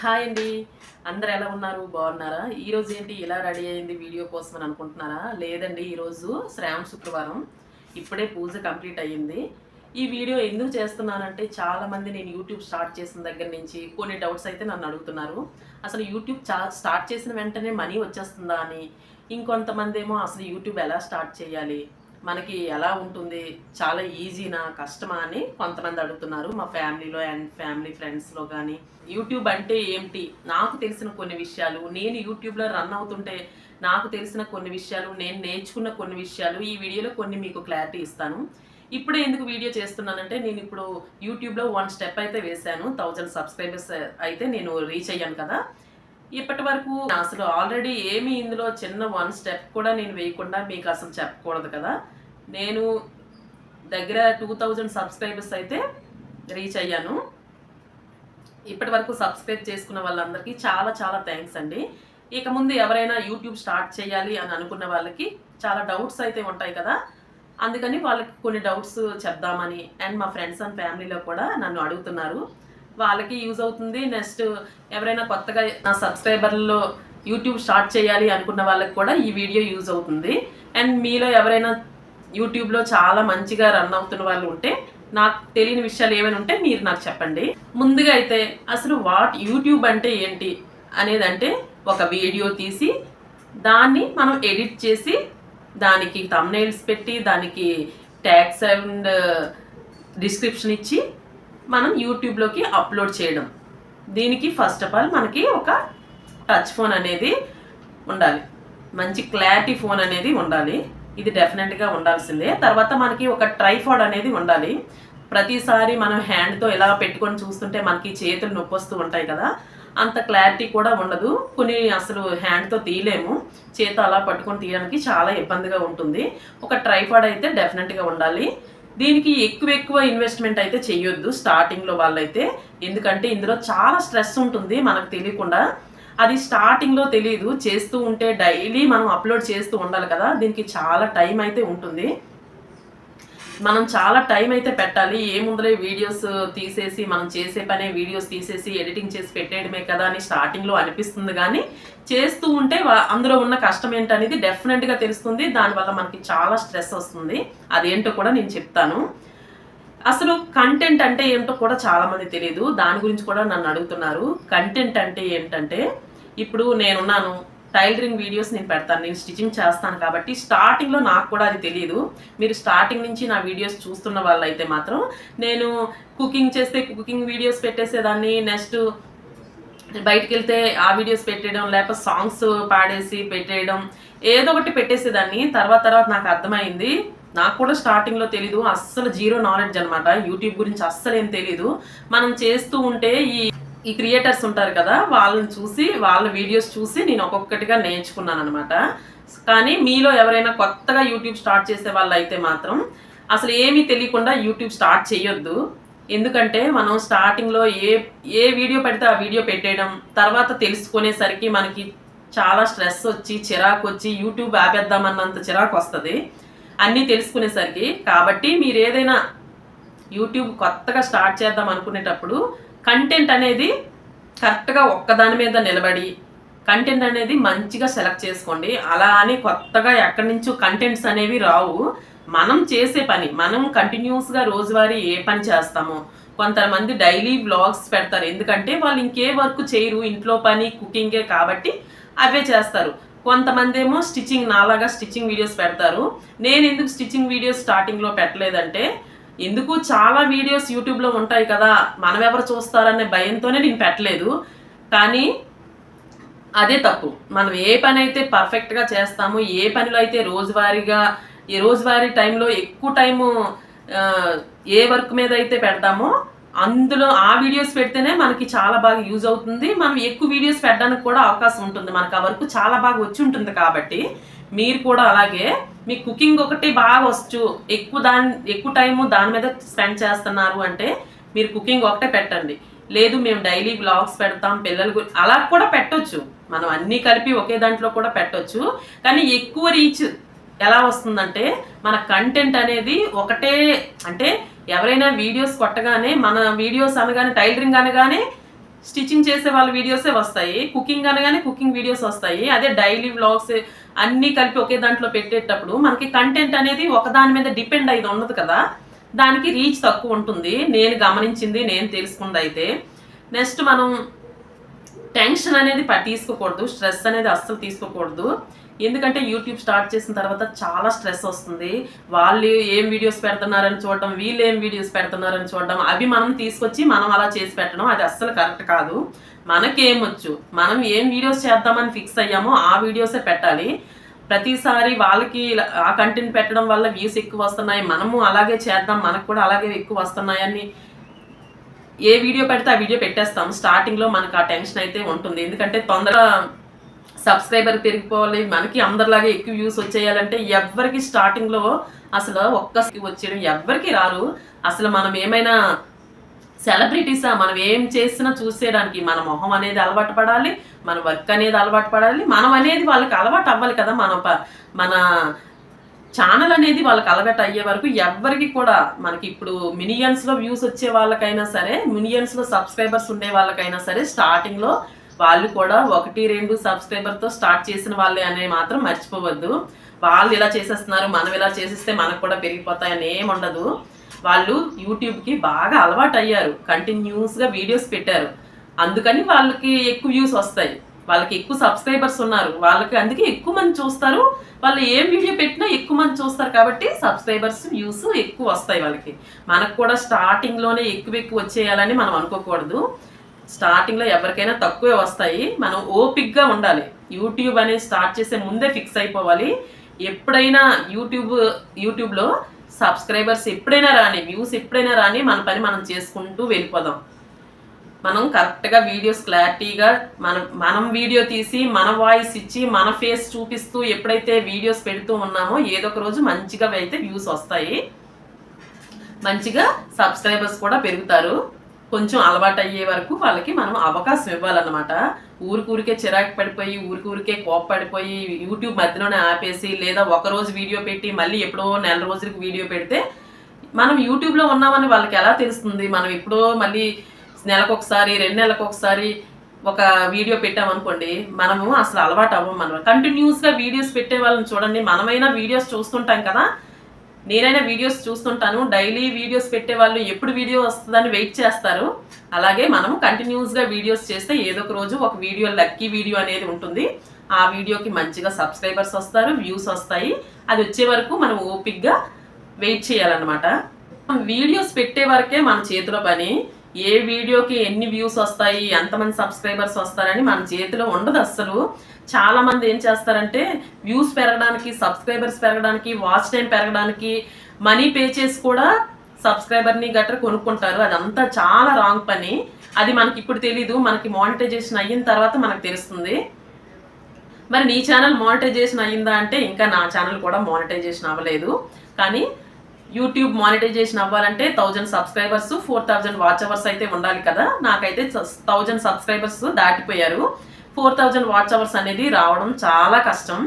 Hi అండి. అందరు ఎలా ఉన్నారు? బాగున్నారా? ఈరోజు ఏంటి? ఇలా రెడీ అయింది వీడియో కోసం అని అనుకుంటున్నారా? లేదండి ఈరోజు శ్రావణ శుక్రవారం. ఇప్పుడే పూజ కంప్లీట్ అయ్యింది. ఈ వీడియో ఎందుకు చేస్తున్నానంటే చాలామంది నేను యూట్యూబ్ స్టార్ట్ చేసిన దగ్గర నుంచి కొన్ని డౌట్స్ అయితే నన్ను అడుగుతున్నారు. అసలు యూట్యూబ్ చా స్టార్ట్ చేసిన వెంటనే మనీ వచ్చేస్తుందా అని? ఇంకొంతమంది ఏమో అసలు యూట్యూబ్ ఎలా స్టార్ట్ చేయాలి? మనకి ఎలా ఉంటుంది? చాలా ఈజీనా కష్టమా అని కొంతమంది అడుగుతున్నారు. మా ఫ్యామిలీలో అండ్ ఫ్యామిలీ ఫ్రెండ్స్లో కానీ యూట్యూబ్ అంటే ఏమిటి? నాకు తెలిసిన కొన్ని విషయాలు. నేను యూట్యూబ్లో రన్ అవుతుంటే నాకు తెలిసిన కొన్ని విషయాలు నేను నేర్చుకున్న కొన్ని విషయాలు ఈ వీడియోలో కొన్ని మీకు క్లారిటీ ఇస్తాను. ఇప్పుడే ఎందుకు వీడియో చేస్తున్నానంటే నేను ఇప్పుడు యూట్యూబ్లో వన్ స్టెప్ అయితే వేశాను. థౌజండ్ సబ్స్క్రైబర్స్ అయితే నేను రీచ్ అయ్యాను కదా. ఇప్పటి వరకు అసలు ఆల్రెడీ ఏమి ఇందులో చిన్న వన్ స్టెప్ కూడా నేను వేయకుండా మీకు అసలు చెప్పకూడదు కదా. నేను దగ్గర టూ థౌజండ్ సబ్స్క్రైబర్స్ అయితే రీచ్ అయ్యాను. ఇప్పటి వరకు సబ్స్క్రైబ్ చేసుకున్న వాళ్ళందరికీ చాలా చాలా థ్యాంక్స్ అండి. ఇక ముందు ఎవరైనా యూట్యూబ్ స్టార్ట్ చేయాలి అని అనుకున్న వాళ్ళకి చాలా డౌట్స్ అయితే ఉంటాయి కదా. అందుకని వాళ్ళకి కొన్ని డౌట్స్ చెప్దామని అండ్ మా ఫ్రెండ్స్ అండ్ ఫ్యామిలీలో కూడా నన్ను అడుగుతున్నారు. వాళ్ళకి యూజ్ అవుతుంది. నెక్స్ట్ ఎవరైనా కొత్తగా నా సబ్స్క్రైబర్లో యూట్యూబ్ స్టార్ట్ చేయాలి అనుకున్న వాళ్ళకి కూడా ఈ వీడియో యూజ్ అవుతుంది. అండ్ మీలో ఎవరైనా యూట్యూబ్లో చాలా మంచిగా రన్ అవుతున్న వాళ్ళు ఉంటే నాకు తెలియని విషయాలు ఏమైనా ఉంటే మీరు నాకు చెప్పండి. ముందుగా అయితే అసలు వాట్ యూట్యూబ్ అంటే ఏంటి అనేది ఒక వీడియో తీసి దాన్ని మనం ఎడిట్ చేసి దానికి తమ్నైల్స్ పెట్టి దానికి ట్యాక్స్ అండ్ డిస్క్రిప్షన్ ఇచ్చి మనం యూట్యూబ్లోకి అప్లోడ్ చేయడం. దీనికి ఫస్ట్ ఆఫ్ ఆల్ మనకి ఒక టచ్ ఫోన్ అనేది ఉండాలి. మంచి క్లారిటీ ఫోన్ అనేది ఉండాలి. ఇది డెఫినెట్గా ఉండాల్సిందే. తర్వాత మనకి ఒక ట్రైఫాడ్ అనేది ఉండాలి. ప్రతిసారి మనం హ్యాండ్తో ఇలా పెట్టుకొని చూస్తుంటే మనకి చేతులు నొప్పి వస్తూ ఉంటాయి కదా అంత క్లారిటీ కూడా ఉండదు. కొన్ని అసలు హ్యాండ్తో తీయలేము. చేత అలా పట్టుకొని తీయడానికి చాలా ఇబ్బందిగా ఉంటుంది. ఒక ట్రైఫాడ్ అయితే డెఫినెట్గా ఉండాలి. దీనికి ఎక్కువ ఎక్కువ ఇన్వెస్ట్మెంట్ అయితే చేయొద్దు స్టార్టింగ్లో వాళ్ళైతే. ఎందుకంటే ఇందులో చాలా స్ట్రెస్ ఉంటుంది మనకు తెలియకుండా. అది స్టార్టింగ్లో తెలియదు చేస్తూ ఉంటే డైలీ మనం అప్లోడ్ చేస్తూ ఉండాలి కదా. దీనికి చాలా టైం అయితే ఉంటుంది. మనం చాలా టైం అయితే పెట్టాలి. ఏముందలే వీడియోస్ తీసేసి మనం చేసే పనే వీడియోస్ తీసేసి ఎడిటింగ్ చేసి పెట్టేయడమే కదా అని స్టార్టింగ్లో అనిపిస్తుంది కానీ చేస్తూ ఉంటే అందులో ఉన్న కష్టం ఏంటనేది డెఫినెట్గా తెలుస్తుంది. దానివల్ల మనకి చాలా స్ట్రెస్ వస్తుంది. అదేంటో కూడా నేను చెప్తాను. అసలు కంటెంట్ అంటే ఏంటో కూడా చాలామంది తెలియదు దాని గురించి కూడా నన్ను అడుగుతున్నారు. కంటెంట్ అంటే ఏంటంటే ఇప్పుడు నేనున్నాను టైలరింగ్ వీడియోస్ నేను పెడతాను నేను స్టిచ్చింగ్ చేస్తాను కాబట్టి స్టార్టింగ్లో నాకు కూడా అది తెలియదు మీరు స్టార్టింగ్ నుంచి నా వీడియోస్ చూస్తున్న వాళ్ళైతే మాత్రం నేను కుకింగ్ చేస్తే కుకింగ్ వీడియోస్ పెట్టేసేదాన్ని నెక్స్ట్ బయటికి వెళ్తే ఆ వీడియోస్ పెట్టేయడం లేకపోతే సాంగ్స్ పాడేసి పెట్టేయడం ఏదో ఒకటి పెట్టేసేదాన్ని. తర్వాత తర్వాత నాకు అర్థమైంది. నాకు కూడా స్టార్టింగ్లో తెలీదు. అస్సలు జీరో నాలెడ్జ్ అనమాట యూట్యూబ్ గురించి అస్సలు ఏం తెలీదు. మనం చేస్తూ ఉంటే ఈ ఈ క్రియేటర్స్ ఉంటారు కదా వాళ్ళని చూసి వాళ్ళ వీడియోస్ చూసి నేను ఒక్కొక్కటిగా నేర్చుకున్నాను అనమాట కానీ మీలో ఎవరైనా కొత్తగా యూట్యూబ్ స్టార్ట్ చేసే వాళ్ళు అయితే మాత్రం అసలు ఏమీ తెలియకుండా యూట్యూబ్ స్టార్ట్ చేయొద్దు. ఎందుకంటే మనం స్టార్టింగ్లో ఏ ఏ వీడియో పెడితే ఆ వీడియో పెట్టేయడం తర్వాత తెలుసుకునేసరికి మనకి చాలా స్ట్రెస్ వచ్చి చిరాకు వచ్చి యూట్యూబ్ ఆపేద్దామన్నంత చిరాకు వస్తుంది. అన్నీ తెలుసుకునేసరికి కాబట్టి మీరు ఏదైనా యూట్యూబ్ కొత్తగా స్టార్ట్ చేద్దాం అనుకునేటప్పుడు కంటెంట్ అనేది కరెక్ట్గా ఒక్కదాని మీద నిలబడి కంటెంట్ అనేది మంచిగా సెలెక్ట్ చేసుకోండి. అలా అని కొత్తగా ఎక్కడి నుంచో కంటెంట్స్ అనేవి రావు. మనం చేసే పని మనం కంటిన్యూస్గా రోజువారీ ఏ పని చేస్తామో? కొంతమంది డైలీ వ్లాగ్స్ పెడతారు. ఎందుకంటే వాళ్ళు ఇంకే వర్క్ చేయరు. ఇంట్లో పని కుకింగే కాబట్టి అవే చేస్తారు. కొంతమంది ఏమో స్టిచ్చింగ్ నాలాగా స్టిచ్చింగ్ వీడియోస్ పెడతారు. నేను ఎందుకు స్టిచ్చింగ్ వీడియోస్ స్టార్టింగ్లో పెట్టలేదంటే ఎందుకు చాలా వీడియోస్ యూట్యూబ్లో ఉంటాయి కదా మనం ఎవరు చూస్తారనే భయంతోనే నేను పెట్టలేదు. కానీ అదే తప్పు. మనం ఏ పని అయితే పర్ఫెక్ట్గా చేస్తామో ఏ పనిలో అయితే రోజువారీగా ఈ రోజువారీ టైంలో ఎక్కువ టైము ఏ వర్క్ మీద అయితే పెడతామో అందులో ఆ వీడియోస్ పెడితేనే మనకి చాలా బాగా యూజ్ అవుతుంది. మనం ఎక్కువ వీడియోస్ పెట్టడానికి కూడా అవకాశం ఉంటుంది. మనకు ఆ వర్క్ చాలా బాగా వచ్చి ఉంటుంది కాబట్టి. మీరు కూడా అలాగే మీ కుకింగ్ ఒకటి బాగా వచ్చు ఎక్కువ దాని ఎక్కువ టైము దాని మీద స్పెండ్ చేస్తున్నారు అంటే మీరు కుకింగ్ ఒకటే పెట్టండి. లేదు మేము డైలీ బ్లాగ్స్ పెడతాం పిల్లలు అలా కూడా పెట్టొచ్చు. మనం అన్నీ కలిపి ఒకే దాంట్లో కూడా పెట్టొచ్చు. కానీ ఎక్కువ రీచ్ ఎలా వస్తుందంటే మన కంటెంట్ అనేది ఒకటే అంటే ఎవరైనా వీడియోస్ కొట్టగానే మన వీడియోస్ అనగానే టైలరింగ్ అనగానే స్టిచ్చింగ్ చేసే వాళ్ళ వీడియోసే వస్తాయి. కుకింగ్ అనగానే కుకింగ్ వీడియోస్ వస్తాయి. అదే డైలీ వ్లాగ్స్ అన్నీ కలిపి ఒకే దాంట్లో పెట్టేటప్పుడు మనకి కంటెంట్ అనేది ఒకదాని మీద డిపెండ్ అయ్యి ఉండదు కదా. దానికి రీచ్ తక్కువ ఉంటుంది. నేను గమనించింది నేను తెలుసుకుంది అయితే. నెక్స్ట్ మనం టెన్షన్ అనేది ప- తీసుకోకూడదు. స్ట్రెస్ అనేది అస్సలు తీసుకోకూడదు. ఎందుకంటే యూట్యూబ్ స్టార్ట్ చేసిన తర్వాత చాలా స్ట్రెస్ వస్తుంది. వాళ్ళు ఏం వీడియోస్ పెడుతున్నారని చూడడం వీళ్ళు ఏం వీడియోస్ పెడుతున్నారని చూడడం అవి మనం తీసుకొచ్చి మనం అలా చేసి పెట్టడం అది అస్సలు కరెక్ట్ కాదు. మనకేం వచ్చు మనం ఏం వీడియోస్ చేద్దామని ఫిక్స్ అయ్యామో ఆ వీడియోసే పెట్టాలి. ప్రతిసారి వాళ్ళకి ఆ కంటెంట్ పెట్టడం వల్ల వ్యూస్ ఎక్కువ వస్తున్నాయి. మనము అలాగే చేద్దాం మనకు కూడా అలాగే ఎక్కువ వస్తున్నాయని ఏ వీడియో పెడితే ఆ వీడియో పెట్టేస్తాం. స్టార్టింగ్లో మనకు ఆ టెన్షన్ అయితే ఉంటుంది. ఎందుకంటే తొందరగా సబ్స్క్రైబర్ పెరిగిపోవాలి మనకి అందరిలాగే ఎక్కువ వ్యూస్ వచ్చేయాలంటే ఎవ్వరికి స్టార్టింగ్లో అసలు ఒక్కసారి వచ్చేయడం ఎవ్వరికి రారు. అసలు మనం ఏమైనా సెలబ్రిటీసా మనం ఏం చేసినా చూసేయడానికి మన మొహం అనేది అలవాటు పడాలి మన వర్క్ అనేది అలవాటు పడాలి మనం అనేది వాళ్ళకి అలవాటు అవ్వాలి కదా మన ప- మన ఛానల్ అనేది వాళ్ళకి అలవాటు అయ్యే వరకు ఎవ్వరికి కూడా మనకి ఇప్పుడు మినియన్స్లో వ్యూస్ వచ్చే వాళ్ళకైనా సరే మినియన్స్లో సబ్స్క్రైబర్స్ ఉండే వాళ్ళకైనా సరే స్టార్టింగ్లో వాళ్ళు కూడా ఒకటి రెండు సబ్స్క్రైబర్తో స్టార్ట్ చేసిన వాళ్ళే అనేది మాత్రం మర్చిపోవద్దు. వాళ్ళు ఇలా చేసేస్తున్నారు మనం ఇలా చేసేస్తే మనకు కూడా పెరిగిపోతాయని ఏం ఉండదు. వాళ్ళు యూట్యూబ్కి బాగా అలవాటు అయ్యారు కంటిన్యూస్గా వీడియోస్ పెట్టారు. అందుకని వాళ్ళకి ఎక్కువ వ్యూస్ వస్తాయి. వాళ్ళకి ఎక్కువ సబ్స్క్రైబర్స్ ఉన్నారు. వాళ్ళకి అందుకే ఎక్కువ మంది చూస్తారు. వాళ్ళు ఏం వీడియో పెట్టినా ఎక్కువ మంది చూస్తారు కాబట్టి సబ్స్క్రైబర్స్ వ్యూస్ ఎక్కువ వస్తాయి వాళ్ళకి. మనకు కూడా స్టార్టింగ్లోనే ఎక్కువ ఎక్కువ వచ్చేయాలని మనం అనుకోకూడదు. స్టార్టింగ్లో ఎవరికైనా తక్కువే వస్తాయి. మనం ఓపిక్గా ఉండాలి. యూట్యూబ్ అనేది స్టార్ట్ చేసే ముందే ఫిక్స్ అయిపోవాలి. ఎప్పుడైనా యూట్యూబ్ యూట్యూబ్లో సబ్స్క్రైబర్స్ ఎప్పుడైనా రాని వ్యూస్ ఎప్పుడైనా రాని మన పని మనం చేసుకుంటూ వెళ్ళిపోదాం. మనం కరెక్ట్గా వీడియోస్ క్లారిటీగా మనం మనం వీడియో తీసి మన వాయిస్ ఇచ్చి మన ఫేస్ చూపిస్తూ ఎప్పుడైతే వీడియోస్ పెడుతూ ఉన్నామో ఏదో ఒక రోజు మంచిగా అయితే వ్యూస్ వస్తాయి. మంచిగా సబ్స్క్రైబర్స్ కూడా పెరుగుతారు. కొంచెం అలవాటు అయ్యే వరకు వాళ్ళకి మనం అవకాశం ఇవ్వాలన్నమాట. ఊరికూరికే చిరాకు పడిపోయి ఊరికూరికే కోప పడిపోయి యూట్యూబ్ మధ్యలోనే ఆపేసి లేదా ఒక రోజు వీడియో పెట్టి మళ్ళీ ఎప్పుడో నెల రోజులకు వీడియో పెడితే మనం యూట్యూబ్లో ఉన్నామని వాళ్ళకి ఎలా తెలుస్తుంది? మనం ఎప్పుడో మళ్ళీ నెలకు ఒకసారి రెండు నెలలకు ఒకసారి ఒక వీడియో పెట్టామనుకోండి మనము అసలు అలవాటు అవ్వం మనం కంటిన్యూస్గా వీడియోస్ పెట్టే వాళ్ళని చూడండి. మనమైనా వీడియోస్ చూస్తుంటాం కదా నేనైనా వీడియోస్ చూస్తుంటాను. డైలీ వీడియోస్ పెట్టే వాళ్ళు ఎప్పుడు వీడియో వస్తుందని వెయిట్ చేస్తారు. అలాగే మనం కంటిన్యూస్గా వీడియోస్ చేస్తే ఏదో ఒక రోజు ఒక వీడియో లక్కీ వీడియో అనేది ఉంటుంది. ఆ వీడియోకి మంచిగా సబ్స్క్రైబర్స్ వస్తారు వ్యూస్ వస్తాయి. అది వచ్చే వరకు మనం ఓపిక్గా వెయిట్ చేయాలన్నమాట. వీడియోస్ పెట్టే వరకే మన చేతిలో పని. ఏ వీడియోకి ఎన్ని వ్యూస్ వస్తాయి ఎంతమంది సబ్స్క్రైబర్స్ వస్తారని మన చేతిలో ఉండదు అస్సలు. చాలా మంది ఏం చేస్తారంటే వ్యూస్ పెరగడానికి సబ్స్క్రైబర్స్ పెరగడానికి వాచ్ టైం పెరగడానికి మనీ పే చేసి కూడా సబ్స్క్రైబర్ని గట్రా కొనుక్కుంటారు. అదంతా చాలా రాంగ్ పని. అది మనకి ఇప్పుడు తెలీదు. మనకి మానిటైజేషన్ అయిన తర్వాత మనకు తెలుస్తుంది. మరి నీ ఛానల్ మానిటైజేషన్ అయ్యిందా అంటే ఇంకా నా ఛానల్ కూడా మానిటైజేషన్ అవ్వలేదు. కానీ యూట్యూబ్ మానిటైజేషన్ అవ్వాలంటే thousand subscribers four thousand watch hours అయితే ఉండాలి కదా. నాకైతే థౌజండ్ సబ్స్క్రైబర్స్ దాటిపోయారు. ఫోర్ థౌజండ్ వాట్స్ అవర్స్ అనేది రావడం చాలా కష్టం.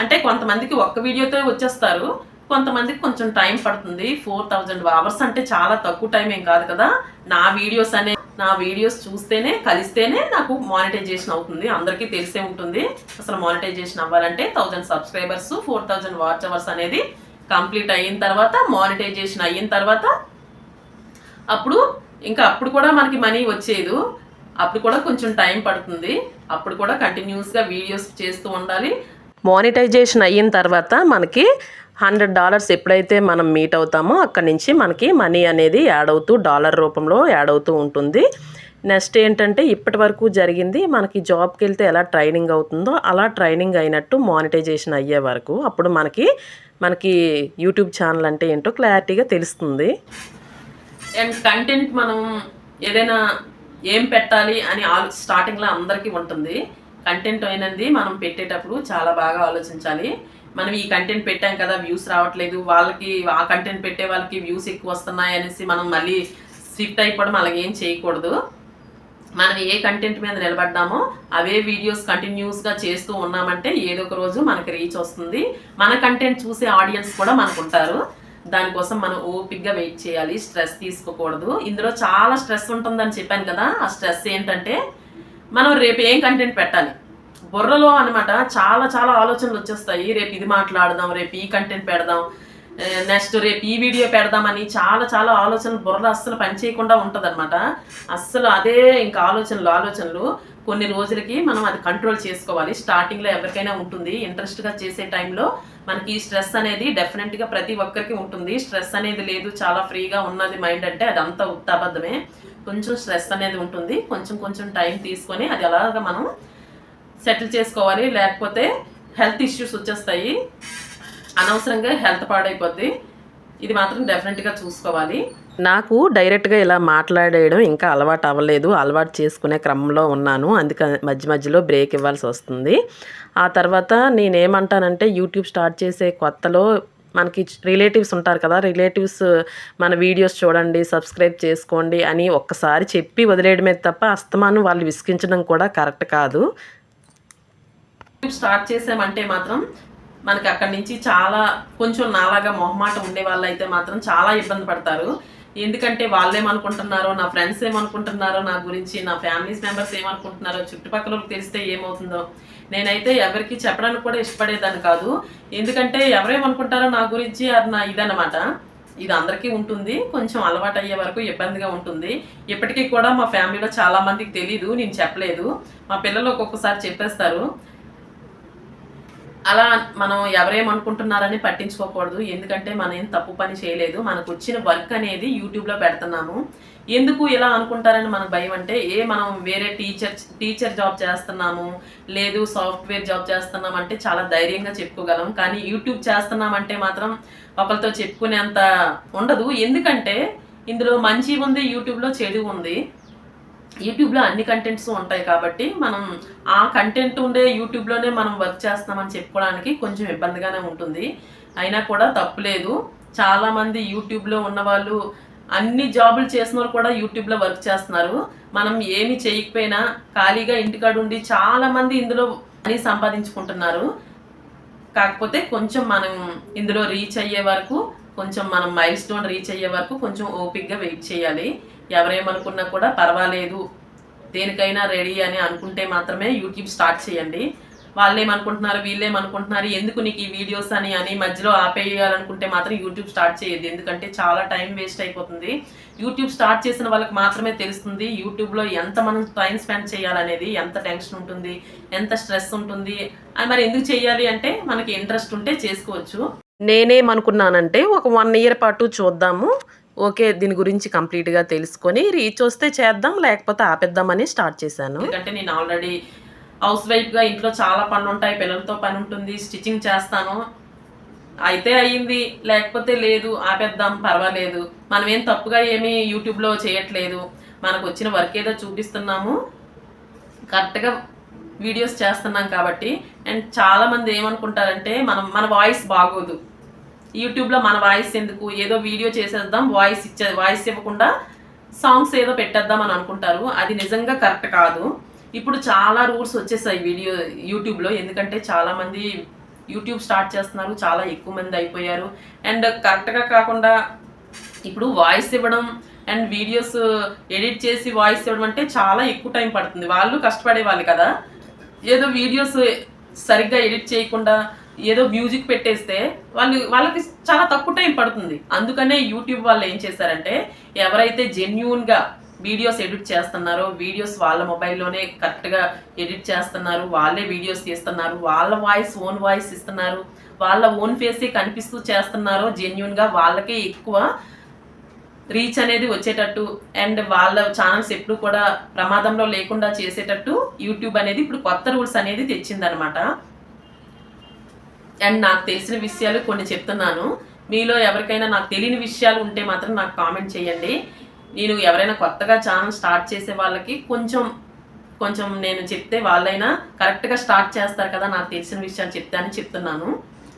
అంటే కొంతమందికి ఒక్క వీడియోతో వచ్చేస్తారు. కొంతమందికి కొంచెం టైం పడుతుంది. ఫోర్ థౌజండ్ అవర్స్ అంటే చాలా తక్కువ టైం ఏం కాదు కదా. నా వీడియోస్ అనే నా వీడియోస్ చూస్తేనే కలిస్తేనే నాకు మానిటైజేషన్ అవుతుంది. అందరికీ తెలిసే ఉంటుంది. అసలు మానిటైజేషన్ అవ్వాలంటే thousand subscribers four thousand watch hours అనేది కంప్లీట్ అయిన తర్వాత మానిటైజేషన్ అయిన తర్వాత అప్పుడు ఇంకా అప్పుడు కూడా మనకి మనీ వచ్చేది. అప్పుడు కూడా కొంచెం టైం పడుతుంది. అప్పుడు కూడా కంటిన్యూస్గా వీడియోస్ చేస్తూ ఉండాలి. మానిటైజేషన్ అయిన తర్వాత మనకి హండ్రెడ్ డాలర్స్ ఎప్పుడైతే మనం మీట్ అవుతామో అక్కడి నుంచి మనకి మనీ అనేది యాడ్ అవుతూ డాలర్ రూపంలో యాడ్ అవుతూ ఉంటుంది. నెక్స్ట్ ఏంటంటే ఇప్పటి వరకు జరిగింది మనకి జాబ్కి వెళ్తే ఎలా ట్రైనింగ్ అవుతుందో అలా ట్రైనింగ్ అయినట్టు మానిటైజేషన్ అయ్యే వరకు అప్పుడు మనకి మనకి యూట్యూబ్ ఛానల్ అంటే ఏంటో క్లారిటీగా తెలుస్తుంది. అండ్ కంటెంట్ మనం ఏదైనా ఏం పెట్టాలి అని ఆలో స్టార్టింగ్లో అందరికీ ఉంటుంది. కంటెంట్ అయినది మనం పెట్టేటప్పుడు చాలా బాగా ఆలోచించాలి. మనం ఈ కంటెంట్ పెట్టాం కదా వ్యూస్ రావట్లేదు వాళ్ళకి ఆ కంటెంట్ పెట్టే వాళ్ళకి వ్యూస్ ఎక్కువ వస్తున్నాయి అనేసి మనం మళ్ళీ స్విఫ్ట్ అయిపోవడం అలాగే ఏం చేయకూడదు. మనం ఏ కంటెంట్ మీద నిలబడ్డామో అవే వీడియోస్ కంటిన్యూస్గా చేస్తూ ఉన్నామంటే ఏదో ఒక రోజు మనకి రీచ్ వస్తుంది. మన కంటెంట్ చూసే ఆడియన్స్ కూడా మనకు ఉంటారు దానికోసం మనం ఓపిక్గా వెయిట్ చేయాలి స్ట్రెస్ తీసుకోకూడదు. ఇందులో చాలా స్ట్రెస్ ఉంటుందని చెప్పాను కదా ఆ స్ట్రెస్ ఏంటంటే మనం రేపు ఏం కంటెంట్ పెట్టాలి? బుర్రలో అనమాట చాలా చాలా ఆలోచనలు వచ్చేస్తాయి. రేపు ఇది మాట్లాడదాం రేపు ఈ కంటెంట్ పెడదాం నెక్స్ట్ రేపు ఈ వీడియో పెడదామని చాలా చాలా ఆలోచనలు బుర్రలో అస్సలు పనిచేయకుండా ఉంటుంది అనమాట అస్సలు అదే ఇంకా ఆలోచనలు ఆలోచనలు. కొన్ని రోజులకి మనం అది కంట్రోల్ చేసుకోవాలి. స్టార్టింగ్లో ఎవరికైనా ఉంటుంది. ఇంట్రెస్ట్గా చేసే టైంలో మనకి స్ట్రెస్ అనేది డెఫినెట్గా ప్రతి ఒక్కరికి ఉంటుంది. స్ట్రెస్ అనేది లేదు చాలా ఫ్రీగా ఉన్నది మైండ్ అంటే అది అంత ఉత్తాబద్ధమే. కొంచెం స్ట్రెస్ అనేది ఉంటుంది. కొంచెం కొంచెం టైం తీసుకొని అది అలాగా మనం సెటిల్ చేసుకోవాలి. లేకపోతే హెల్త్ ఇష్యూస్ వచ్చేస్తాయి. అనవసరంగా హెల్త్ పాడైపోద్ది. ఇది మాత్రం డెఫినెట్గా చూసుకోవాలి. నాకు డైరెక్ట్గా ఇలా మాట్లాడేయడం ఇంకా అలవాటు అవ్వలేదు. అలవాటు చేసుకునే క్రమంలో ఉన్నాను. అందుకని మధ్య మధ్యలో బ్రేక్ ఇవ్వాల్సి వస్తుంది. ఆ తర్వాత నేనేమంటానంటే యూట్యూబ్ స్టార్ట్ చేసే కొత్తలో మనకి రిలేటివ్స్ ఉంటారు కదా రిలేటివ్స్ మన వీడియోస్ చూడండి సబ్స్క్రైబ్ చేసుకోండి అని ఒక్కసారి చెప్పి వదిలేయడమే తప్ప అస్తమానం వాళ్ళు విసిగించడం కూడా కరెక్ట్ కాదు. స్టార్ట్ చేసామంటే మాత్రం మనకి అక్కడి నుంచి చాలా కొంచెం నాలాగా మొహమాట ఉండే వాళ్ళు అయితే మాత్రం చాలా ఇబ్బంది పడతారు. ఎందుకంటే వాళ్ళు ఏమనుకుంటున్నారో నా ఫ్రెండ్స్ ఏమనుకుంటున్నారో నా గురించి నా ఫ్యామిలీస్ మెంబర్స్ ఏమనుకుంటున్నారో చుట్టుపక్కల తెలిస్తే ఏమవుతుందో నేనైతే ఎవరికి చెప్పడానికి కూడా ఇష్టపడేదాన్ని కాదు. ఎందుకంటే ఎవరేమనుకుంటారో నా గురించి అది నా ఇదన్నమాట. ఇది అందరికీ ఉంటుంది. కొంచెం అలవాటు అయ్యే వరకు ఇబ్బందిగా ఉంటుంది. ఇప్పటికీ కూడా మా ఫ్యామిలీలో చాలా మందికి తెలీదు నేను చెప్పలేదు. మా పిల్లలు ఒక్కొక్కసారి చెప్పేస్తారు. అలా మనం ఎవరేమనుకుంటున్నారని పట్టించుకోకూడదు. ఎందుకంటే మనం ఏం తప్పు పని చేయలేదు. మనకు వచ్చిన వర్క్ అనేది యూట్యూబ్లో పెడుతున్నాము. ఎందుకు ఇలా అనుకుంటారని మనకు భయం అంటే ఏ మనం వేరే టీచర్ టీచర్ జాబ్ చేస్తున్నాము లేదు సాఫ్ట్వేర్ జాబ్ చేస్తున్నాం అంటే చాలా ధైర్యంగా చెప్పుకోగలం. కానీ యూట్యూబ్ చేస్తున్నామంటే మాత్రం ఒకరితో చెప్పుకునేంత ఉండదు. ఎందుకంటే ఇందులో మంచి ఉంది యూట్యూబ్లో చెడు ఉంది. యూట్యూబ్లో అన్ని కంటెంట్స్ ఉంటాయి కాబట్టి మనం ఆ కంటెంట్ ఉండే యూట్యూబ్లోనే మనం వర్క్ చేస్తున్నామని చెప్పుకోవడానికి కొంచెం ఇబ్బందిగానే ఉంటుంది. అయినా కూడా తప్పులేదు చాలామంది యూట్యూబ్లో ఉన్న వాళ్ళు అన్ని జాబులు చేసిన వాళ్ళు కూడా యూట్యూబ్లో వర్క్ చేస్తున్నారు. మనం ఏమి చేయకపోయినా ఖాళీగా ఇంటికాడ ఉండి చాలామంది ఇందులో అని సంపాదించుకుంటున్నారు. కాకపోతే కొంచెం మనం ఇందులో రీచ్ అయ్యే వరకు కొంచెం మనం మైల్ స్టోన్ రీచ్ అయ్యే వరకు కొంచెం ఓపిక్గా వెయిట్ చేయాలి. ఎవరేమనుకున్నా కూడా పర్వాలేదు. దేనికైనా రెడీ అని అనుకుంటే మాత్రమే యూట్యూబ్ స్టార్ట్ చేయండి. వాళ్ళు ఏమనుకుంటున్నారు వీళ్ళేమనుకుంటున్నారు ఎందుకు నీకు ఈ వీడియోస్ అని అని మధ్యలో ఆపేయాలనుకుంటే మాత్రం యూట్యూబ్ స్టార్ట్ చేయదు ఎందుకంటే చాలా టైం వేస్ట్ అయిపోతుంది. యూట్యూబ్ స్టార్ట్ చేసిన వాళ్ళకి మాత్రమే తెలుస్తుంది యూట్యూబ్లో ఎంత మనం టైం స్పెండ్ చేయాలనేది ఎంత టెన్షన్ ఉంటుంది ఎంత స్ట్రెస్ ఉంటుంది అది మరి ఎందుకు చేయాలి అంటే మనకి ఇంట్రెస్ట్ ఉంటే చేసుకోవచ్చు. నేనేమనుకున్నానంటే ఒక వన్ ఇయర్ పాటు చూద్దాము. ఓకే దీని గురించి కంప్లీట్గా తెలుసుకొని రీచ్ వస్తే చేద్దాం లేకపోతే ఆపేద్దామని స్టార్ట్ చేశాను. ఎందుకంటే నేను ఆల్రెడీ హౌస్ వైఫ్గా ఇంట్లో చాలా పనులు ఉంటాయి పిల్లలతో పని ఉంటుంది స్టిచ్చింగ్ చేస్తాను. అయితే అయ్యింది లేకపోతే లేదు ఆపేద్దాం పర్వాలేదు. మనం ఏం తప్పుగా ఏమీ యూట్యూబ్లో చేయట్లేదు. మనకు వచ్చిన వర్క్ ఏదో చూపిస్తున్నాము. కరెక్ట్గా వీడియోస్ చేస్తున్నాం కాబట్టి. అండ్ చాలామంది ఏమనుకుంటారంటే మనం మన వాయిస్ బాగోదు. యూట్యూబ్లో మన వాయిస్ ఎందుకు? ఏదో వీడియో చేసేద్దాం వాయిస్ ఇచ్చే వాయిస్ ఇవ్వకుండా సాంగ్స్ ఏదో పెట్టేద్దాం అని అనుకుంటారు. అది నిజంగా కరెక్ట్ కాదు. ఇప్పుడు చాలా రూల్స్ వచ్చేసాయి వీడియో యూట్యూబ్లో. ఎందుకంటే చాలామంది యూట్యూబ్ స్టార్ట్ చేస్తున్నారు. చాలా ఎక్కువ మంది అయిపోయారు. అండ్ కరెక్ట్గా కాకుండా ఇప్పుడు వాయిస్ ఇవ్వడం అండ్ వీడియోస్ ఎడిట్ చేసి వాయిస్ ఇవ్వడం అంటే చాలా ఎక్కువ టైం పడుతుంది. వాళ్ళు కష్టపడే వాళ్ళు కదా. ఏదో వీడియోస్ సరిగ్గా ఎడిట్ చేయకుండా ఏదో మ్యూజిక్ పెట్టేస్తే వాళ్ళు వాళ్ళకి చాలా తక్కువ టైం పడుతుంది. అందుకనే యూట్యూబ్ వాళ్ళు ఏం చేశారంటే ఎవరైతే జెన్యున్గా వీడియోస్ ఎడిట్ చేస్తున్నారో వీడియోస్ వాళ్ళ మొబైల్లోనే కరెక్ట్గా ఎడిట్ చేస్తున్నారు వాళ్ళే వీడియోస్ తీస్తున్నారు వాళ్ళ వాయిస్ ఓన్ వాయిస్ ఇస్తున్నారు వాళ్ళ ఓన్ ఫేసే కనిపిస్తూ చేస్తున్నారో జెన్యున్గా వాళ్ళకే ఎక్కువ రీచ్ అనేది వచ్చేటట్టు అండ్ వాళ్ళ ఛానల్స్ ఎప్పుడు కూడా ప్రమాదంలో లేకుండా చేసేటట్టు యూట్యూబ్ అనేది ఇప్పుడు కొత్త రూల్స్ అనేది తెచ్చిందనమాట అండ్ నాకు తెలిసిన విషయాలు కొన్ని చెప్తున్నాను. మీలో ఎవరికైనా నాకు తెలియని విషయాలు ఉంటే మాత్రం నాకు కామెంట్ చేయండి. నేను ఎవరైనా కొత్తగా ఛానల్ స్టార్ట్ చేసే వాళ్ళకి కొంచెం కొంచెం నేను చెప్తే వాళ్ళైనా కరెక్ట్గా స్టార్ట్ చేస్తారు కదా నాకు తెలిసిన విషయాలు చెప్తానని అని చెప్తున్నాను.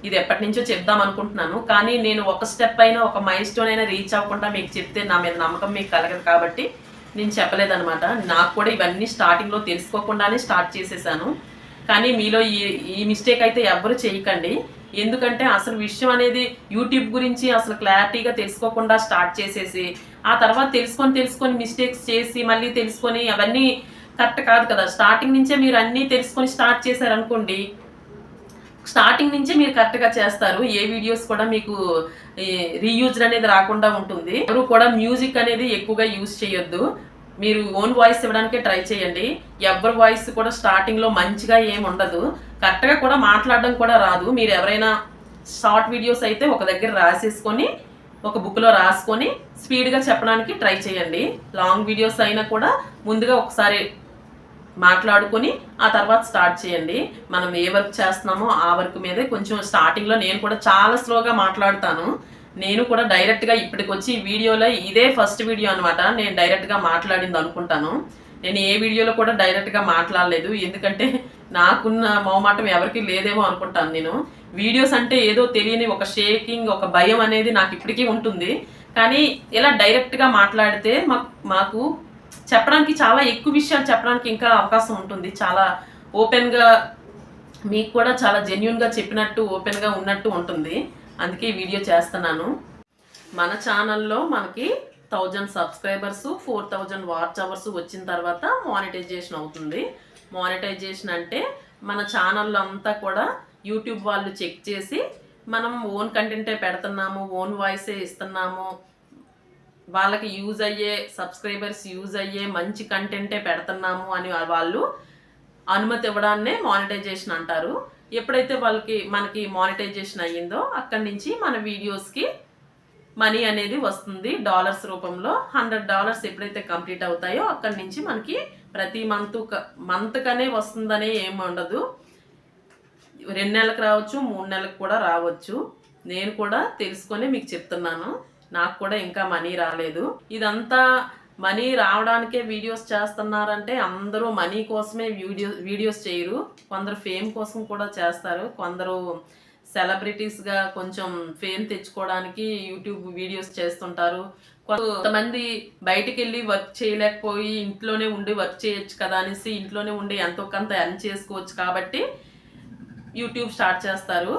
ఇది ఎప్పటి నుంచో చెప్దాం అనుకుంటున్నాను. కానీ నేను ఒక స్టెప్ అయినా ఒక మైల్ స్టోన్ అయినా రీచ్ అవ్వకుండా మీకు చెప్తే నా మీద నమ్మకం మీకు కలగదు కాబట్టి నేను చెప్పలేదనమాట నాకు కూడా ఇవన్నీ స్టార్టింగ్లో తెలుసుకోకుండానే స్టార్ట్ చేసేసాను. కానీ మీలో ఈ ఈ మిస్టేక్ అయితే ఎవ్వరు చేయకండి. ఎందుకంటే అసలు విషయం అనేది యూట్యూబ్ గురించి అసలు క్లారిటీగా తెలుసుకోకుండా స్టార్ట్ చేసేసి ఆ తర్వాత తెలుసుకొని తెలుసుకొని మిస్టేక్స్ చేసి మళ్ళీ తెలుసుకొని అవన్నీ కరెక్ట్ కాదు కదా. స్టార్టింగ్ నుంచే మీరు అన్నీ తెలుసుకొని స్టార్ట్ చేశారనుకోండి స్టార్టింగ్ నుంచే మీరు కరెక్ట్గా చేస్తారు. ఏ వీడియోస్ కూడా మీకు రీయూజ్ అనేది రాకుండా ఉంటుంది. ఎవరు కూడా మ్యూజిక్ అనేది ఎక్కువగా యూజ్ చేయొద్దు. మీరు ఓన్ వాయిస్ ఇవ్వడానికే ట్రై చేయండి. ఎవరి వాయిస్ కూడా స్టార్టింగ్లో మంచిగా ఏం ఉండదు. కరెక్ట్గా కూడా మాట్లాడడం కూడా రాదు. మీరు ఎవరైనా షార్ట్ వీడియోస్ అయితే ఒక దగ్గర రాసేసుకొని ఒక బుక్లో రాసుకొని స్పీడ్గా చెప్పడానికి ట్రై చేయండి. లాంగ్ వీడియోస్ అయినా కూడా ముందుగా ఒకసారి మాట్లాడుకొని ఆ తర్వాత స్టార్ట్ చేయండి. మనం ఏ వర్క్ చేస్తున్నామో ఆ వర్క్ మీదే కొంచెం స్టార్టింగ్లో నేను కూడా చాలా స్లోగా మాట్లాడతాను. నేను కూడా డైరెక్ట్గా ఇప్పటికి వచ్చి ఈ వీడియోలో ఇదే ఫస్ట్ వీడియో అనమాట నేను డైరెక్ట్గా మాట్లాడింది అనుకుంటాను. నేను ఏ వీడియోలో కూడా డైరెక్ట్గా మాట్లాడలేదు. ఎందుకంటే నాకున్న మొహమాటం ఎవరికి లేదేమో అనుకుంటాను నేను. వీడియోస్ అంటే ఏదో తెలియని ఒక షేకింగ్ ఒక భయం అనేది నాకు ఇప్పటికీ ఉంటుంది. కానీ ఇలా డైరెక్ట్గా మాట్లాడితే మాకు మాకు చెప్పడానికి చాలా ఎక్కువ విషయాలు చెప్పడానికి ఇంకా అవకాశం ఉంటుంది. చాలా ఓపెన్గా మీకు కూడా చాలా జెన్యున్గా చెప్పినట్టు ఓపెన్గా ఉన్నట్టు ఉంటుంది. అందుకే ఈ వీడియో చేస్తున్నాను. మన ఛానల్లో మనకి thousand subscribers four thousand watch hours వచ్చిన తర్వాత మానిటైజేషన్ అవుతుంది. మానిటైజేషన్ అంటే మన ఛానల్లో అంతా కూడా యూట్యూబ్ వాళ్ళు చెక్ చేసి మనం ఓన్ కంటెంటే పెడుతున్నాము ఓన్ వాయిసే ఇస్తున్నాము. వాళ్ళకి యూజ్ అయ్యే సబ్స్క్రైబర్స్ యూజ్ అయ్యే మంచి కంటెంటే పెడుతున్నాము అని వాళ్ళు అనుమతి ఇవ్వడాన్నే మానిటైజేషన్ అంటారు. ఎప్పుడైతే వాళ్ళకి మనకి మానిటైజేషన్ అయ్యిందో అక్కడి నుంచి మన వీడియోస్కి మనీ అనేది వస్తుంది డాలర్స్ రూపంలో. హండ్రెడ్ డాలర్స్ ఎప్పుడైతే కంప్లీట్ అవుతాయో అక్కడి నుంచి మనకి ప్రతి మంత్ మంత్కనే వస్తుందనే ఏమి ఉండదు. రెండు నెలలకు రావచ్చు మూడు నెలలకు కూడా రావచ్చు. నేను కూడా తెలుసుకొని మీకు చెప్తున్నాను. నాకు కూడా ఇంకా మనీ రాలేదు. ఇదంతా మనీ రావడానికే వీడియోస్ చేస్తున్నారంటే అందరూ మనీ కోసమే వీడియో వీడియోస్ చేయరు. కొందరు ఫేమ్ కోసం కూడా చేస్తారు. కొందరు సెలబ్రిటీస్గా కొంచెం ఫేమ్ తెచ్చుకోవడానికి యూట్యూబ్ వీడియోస్ చేస్తుంటారు. కొంతమంది బయటికి వెళ్ళి వర్క్ చేయలేకపోయి ఇంట్లోనే ఉండి వర్క్ చేయొచ్చు కదా అనేసి ఇంట్లోనే ఉండి ఎంతో కొంత ఎర్న్ చేసుకోవచ్చు కాబట్టి యూట్యూబ్ స్టార్ట్ చేస్తారు.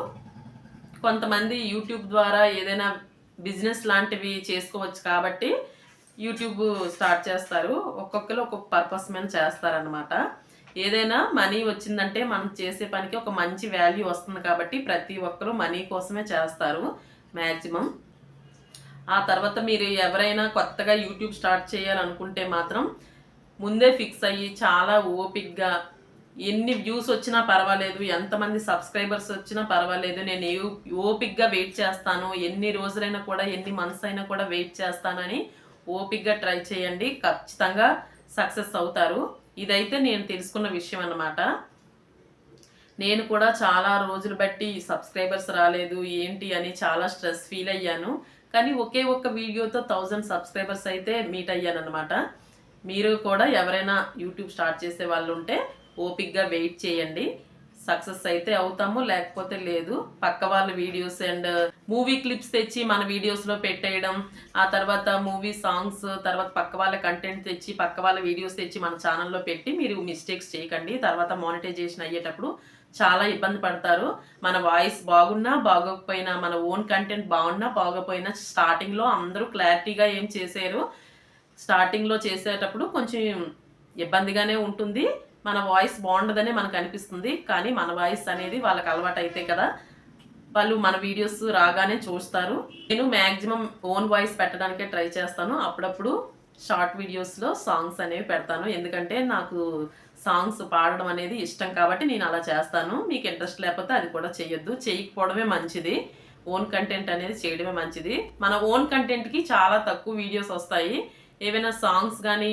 కొంతమంది యూట్యూబ్ ద్వారా ఏదైనా బిజినెస్ లాంటివి చేసుకోవచ్చు కాబట్టి యూట్యూబ్ స్టార్ట్ చేస్తారు. ఒక్కొక్కరు ఒక్కొక్క పర్పస్ మీద చేస్తారనమాట ఏదైనా మనీ వచ్చిందంటే మనం చేసే పనికి ఒక మంచి వాల్యూ వస్తుంది కాబట్టి ప్రతి ఒక్కరూ మనీ కోసమే చేస్తారు మ్యాక్సిమం ఆ తర్వాత మీరు ఎవరైనా కొత్తగా యూట్యూబ్ స్టార్ట్ చేయాలనుకుంటే మాత్రం ముందే ఫిక్స్ అయ్యి చాలా ఓపిక్గా ఎన్ని వ్యూస్ వచ్చినా పర్వాలేదు ఎంతమంది సబ్స్క్రైబర్స్ వచ్చినా పర్వాలేదు నేను ఏ- ఓపిక్గా వెయిట్ చేస్తాను ఎన్ని రోజులైనా కూడా ఎన్ని మంత్స్ అయినా కూడా వెయిట్ చేస్తానని ఓపిక్గా ట్రై చేయండి. ఖచ్చితంగా సక్సెస్ అవుతారు. ఇదైతే నేను తెలుసుకున్న విషయం అన్నమాట. నేను కూడా చాలా రోజులు బట్టి సబ్స్క్రైబర్స్ రాలేదు ఏంటి అని చాలా స్ట్రెస్ ఫీల్ అయ్యాను. కానీ ఒకే ఒక్క వీడియోతో థౌజండ్ సబ్స్క్రైబర్స్ అయితే మీట్ అయ్యాను అనమాట మీరు కూడా ఎవరైనా యూట్యూబ్ స్టార్ట్ చేసే వాళ్ళు ఉంటే ఓపిక్గా వెయిట్ చేయండి. సక్సెస్ అయితే అవుతాము లేకపోతే లేదు. పక్క వాళ్ళ వీడియోస్ అండ్ మూవీ క్లిప్స్ తెచ్చి మన వీడియోస్లో పెట్టేయడం ఆ తర్వాత మూవీ సాంగ్స్ తర్వాత పక్క వాళ్ళ కంటెంట్ తెచ్చి పక్క వాళ్ళ వీడియోస్ తెచ్చి మన ఛానల్లో పెట్టి మీరు మిస్టేక్స్ చేయకండి. తర్వాత మానిటైజేషన్ అయ్యేటప్పుడు చాలా ఇబ్బంది పడతారు. మన వాయిస్ బాగున్నా బాగోకపోయినా మన ఓన్ కంటెంట్ బాగున్నా బాగోపోయినా స్టార్టింగ్లో అందరూ క్లారిటీగా ఏం చేశారు స్టార్టింగ్లో చేసేటప్పుడు కొంచెం ఇబ్బందిగానే ఉంటుంది. మన వాయిస్ బాగుండదనే మనకు అనిపిస్తుంది. కానీ మన వాయిస్ అనేది వాళ్ళకి అలవాటు అయితే కదా. వాళ్ళు మన వీడియోస్ రాగానే చూస్తారు. నేను మ్యాక్సిమం ఓన్ వాయిస్ పెట్టడానికే ట్రై చేస్తాను. అప్పుడప్పుడు షార్ట్ వీడియోస్లో సాంగ్స్ అనేవి పెడతాను. ఎందుకంటే నాకు సాంగ్స్ పాడడం అనేది ఇష్టం కాబట్టి నేను అలా చేస్తాను. మీకు ఇంట్రెస్ట్ లేకపోతే అది కూడా చేయొద్దు. చేయకపోవడమే మంచిది. ఓన్ కంటెంట్ అనేది చేయడమే మంచిది. మన ఓన్ కంటెంట్కి చాలా తక్కువ వీడియోస్ వస్తాయి. ఏవైనా సాంగ్స్ కానీ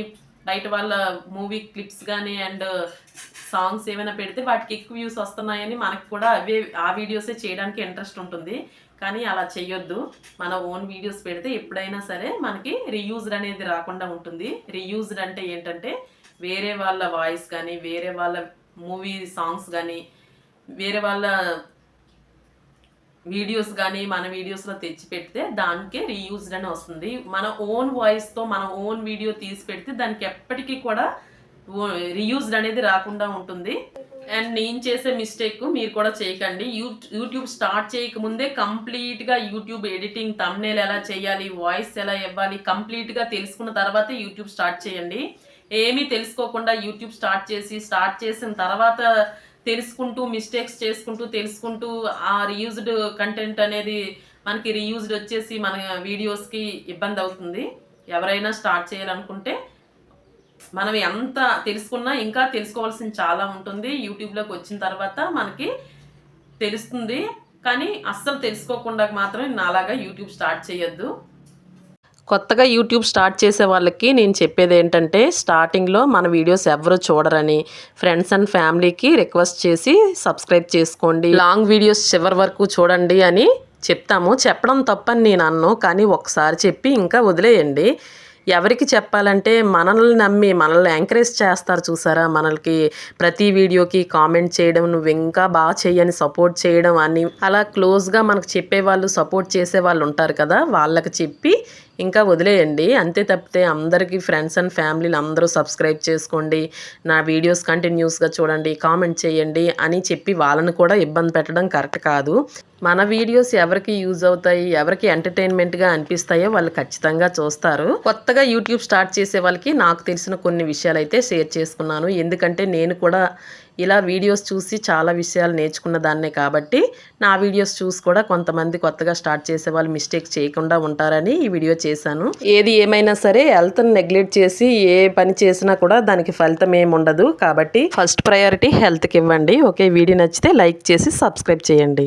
బయట వాళ్ళ మూవీ క్లిప్స్ కానీ అండ్ సాంగ్స్ ఏమైనా పెడితే వాటికి ఎక్కువ వ్యూస్ వస్తున్నాయని మనకు కూడా అవే ఆ వీడియోసే చేయడానికి ఇంట్రెస్ట్ ఉంటుంది. కానీ అలా చేయొద్దు మన ఓన్ వీడియోస్ పెడితే ఎప్పుడైనా సరే మనకి రీయూజ్డ్ అనేది రాకుండా ఉంటుంది. రీయూజ్డ్ అంటే ఏంటంటే వేరే వాళ్ళ వాయిస్ కానీ వేరే వాళ్ళ మూవీ సాంగ్స్ కానీ వేరే వాళ్ళ వీడియోస్ కానీ మన వీడియోస్లో తెచ్చి పెడితే దానికే రీయూజ్డ్ అని వస్తుంది. మన ఓన్ వాయిస్తో మన ఓన్ వీడియో తీసి పెడితే దానికి ఎప్పటికీ కూడా రీయూజ్డ్ అనేది రాకుండా ఉంటుంది. అండ్ నేను చేసే మిస్టేక్ మీరు కూడా చేయకండి. యూ యూట్యూబ్ స్టార్ట్ చేయకముందే కంప్లీట్గా యూట్యూబ్ ఎడిటింగ్ తమ్నేల్ ఎలా చేయాలి వాయిస్ ఎలా ఇవ్వాలి కంప్లీట్గా తెలుసుకున్న తర్వాత యూట్యూబ్ స్టార్ట్ చేయండి. ఏమీ తెలుసుకోకుండా యూట్యూబ్ స్టార్ట్ చేసి స్టార్ట్ చేసిన తర్వాత తెలుసుకుంటూ మిస్టేక్స్ చేసుకుంటూ తెలుసుకుంటూ ఆ రీయూజ్డ్ కంటెంట్ అనేది మనకి రీయూజ్డ్ వచ్చేసి మన వీడియోస్కి ఇబ్బంది అవుతుంది. ఎవరైనా స్టార్ట్ చేయాలనుకుంటే మనం ఎంత తెలుసుకున్నా ఇంకా తెలుసుకోవాల్సింది చాలా ఉంటుంది. యూట్యూబ్లోకి వచ్చిన తర్వాత మనకి తెలుస్తుంది. కానీ అస్సలు తెలుసుకోకుండా మాత్రం నాలాగా యూట్యూబ్ స్టార్ట్ చేయొద్దు. కొత్తగా యూట్యూబ్ స్టార్ట్ చేసే వాళ్ళకి నేను చెప్పేది ఏంటంటే స్టార్టింగ్లో మన వీడియోస్ ఎవరు చూడరని ఫ్రెండ్స్ అండ్ ఫ్యామిలీకి రిక్వెస్ట్ చేసి సబ్స్క్రైబ్ చేసుకోండి. లాంగ్ వీడియోస్ చివరి వరకు చూడండి అని చెప్తాము. చెప్పడం తప్పని నేను అన్ను కానీ ఒకసారి చెప్పి ఇంకా వదిలేయండి. ఎవరికి చెప్పాలంటే మనల్ని నమ్మి మనల్ని ఎంకరేజ్ చేస్తారు చూసారా? మనల్కి ప్రతి వీడియోకి కామెంట్ చేయడం నువ్వు ఇంకా బాగా చేయని సపోర్ట్ చేయడం అని. అలా క్లోజ్గా మనకు చెప్పేవాళ్ళు సపోర్ట్ చేసే వాళ్ళు ఉంటారు కదా వాళ్ళకి చెప్పి ఇంకా వదిలేయండి. అంతే తప్పితే అందరికీ ఫ్రెండ్స్ అండ్ ఫ్యామిలీలు అందరూ సబ్స్క్రైబ్ చేసుకోండి. నా వీడియోస్ కంటిన్యూస్గా చూడండి కామెంట్ చేయండి అని చెప్పి వాళ్ళని కూడా ఇబ్బంది పెట్టడం కరెక్ట్ కాదు. మన వీడియోస్ ఎవరికి యూజ్ అవుతాయి ఎవరికి ఎంటర్టైన్మెంట్గా అనిపిస్తాయో వాళ్ళు ఖచ్చితంగా చూస్తారు. కొత్తగా యూట్యూబ్ స్టార్ట్ చేసే వాళ్ళకి నాకు తెలిసిన కొన్ని విషయాలు అయితే షేర్ చేసుకున్నాను. ఎందుకంటే నేను కూడా ఇలా వీడియోస్ చూసి చాలా విషయాలు నేర్చుకున్న దాన్నే కాబట్టి నా వీడియోస్ చూసి కూడా కొంతమంది కొత్తగా స్టార్ట్ చేసే వాళ్ళు మిస్టేక్ చేయకుండా ఉంటారని ఈ వీడియో చేశాను. ఏది ఏమైనా సరే హెల్త్ని నెగ్లెక్ట్ చేసి ఏ పని చేసినా కూడా దానికి ఫలితం ఏమి ఉండదు కాబట్టి ఫస్ట్ ప్రయారిటీ హెల్త్కి ఇవ్వండి. ఓకే వీడియో నచ్చితే లైక్ చేసి సబ్స్క్రైబ్ చేయండి.